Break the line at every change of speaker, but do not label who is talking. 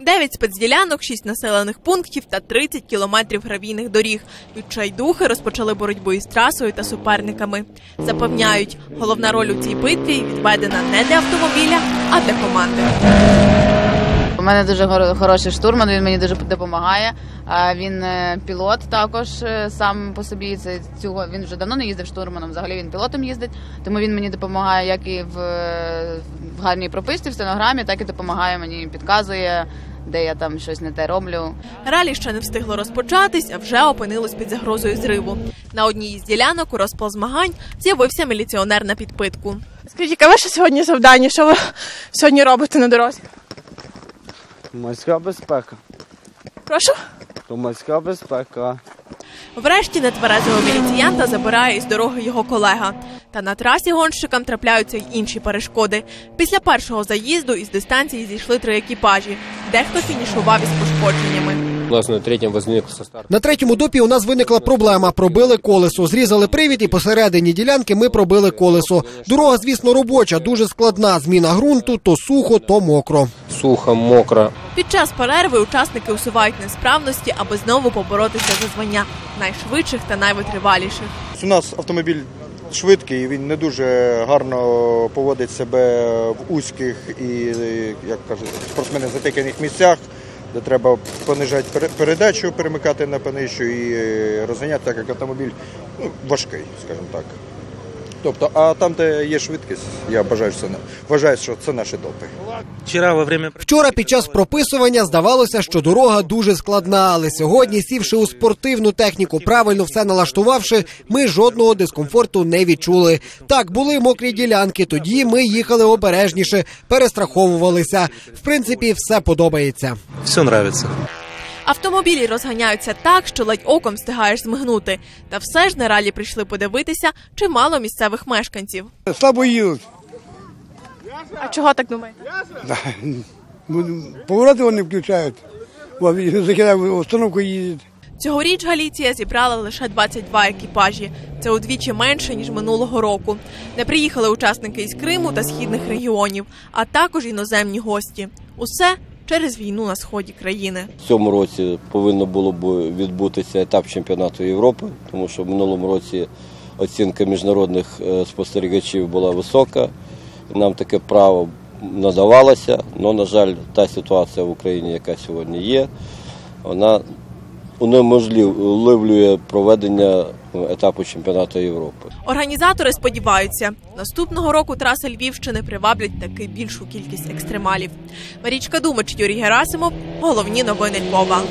Дев'ять спецділянок, шість населених пунктів та 30 кілометрів гравійних доріг. Відчайдухи розпочали боротьбу із трасою та суперниками. Запевняють, головна роль у цій битві відведена не для автомобіля, а для команди.
У мене дуже хороший штурман, він мені дуже допомагає. Він е, пілот також е, сам по собі. Це цього він вже давно не їздив штурманом. Взагалі він пілотом їздить, тому він мені допомагає як і в, е, в гарній прописці, в стенограмі, так і допомагає мені, підказує, де я там щось не те роблю.
Ралі ще не встигло розпочатись, а вже опинилось під загрозою зриву. На одній із ділянок у розпал змагань з'явився міліціонер на підпитку.
Скажіть, яке ваше сьогодні завдання? Що ви сьогодні робите на дорозі?
Морська безпека.
Прошу.
То морська безпека.
Врешті нетверезого міліціянта забирає із дороги його колега. Та на трасі гонщикам трапляються й інші перешкоди. Після першого заїзду із дистанції зійшли три екіпажі. Дехто фінішував із пошкодженнями.
На
третьому допі у нас виникла проблема. Пробили колесо, зрізали привід і посередині ділянки ми пробили колесо. Дорога, звісно, робоча, дуже складна. Зміна ґрунту то сухо, то мокро.
Сухо, мокро.
Під час перерви учасники усувають несправності, аби знову поборотися за звання найшвидших та найвитриваліших.
У нас автомобіль швидкий, він не дуже гарно поводить себе в узьких і, як кажуть, спортсмени затиканих місцях, де треба понижати пере- передачу, перемикати на понижчу і е, розганяти, так як автомобіль ну, важкий, скажімо так. Тобто, а там, де є швидкість, я бажаю, що це, вважаю, що це наші допи.
Вчера во время
Вчора під час прописування здавалося, що дорога дуже складна, але сьогодні, сівши у спортивну техніку, правильно все налаштувавши, ми жодного дискомфорту не відчули. Так були мокрі ділянки. Тоді ми їхали обережніше, перестраховувалися. В принципі, все подобається.
все нравится.
Автомобілі розганяються так, що ледь оком встигаєш змигнути. Та все ж на ралі прийшли подивитися чимало місцевих мешканців.
Слабо їдуть.
А чого так думаєте?
Повороти вони включають. Закидають установку їздять.
Цьогоріч Галіція зібрала лише 22 екіпажі. Це удвічі менше ніж минулого року. Не приїхали учасники із Криму та східних регіонів, а також іноземні гості. Усе через війну на сході країни.
В цьому році повинно було б відбутися етап чемпіонату Європи, тому що в минулому році оцінка міжнародних е, спостерігачів була висока. Нам таке право надавалося, але, на жаль, та ситуація в Україні, яка сьогодні є, вона унеможливлює проведення е, етапу чемпіонату Європи.
Організатори сподіваються, наступного року траси Львівщини приваблять таки більшу кількість екстремалів. Марічка Думач, Юрій Герасимов, головні новини Львова.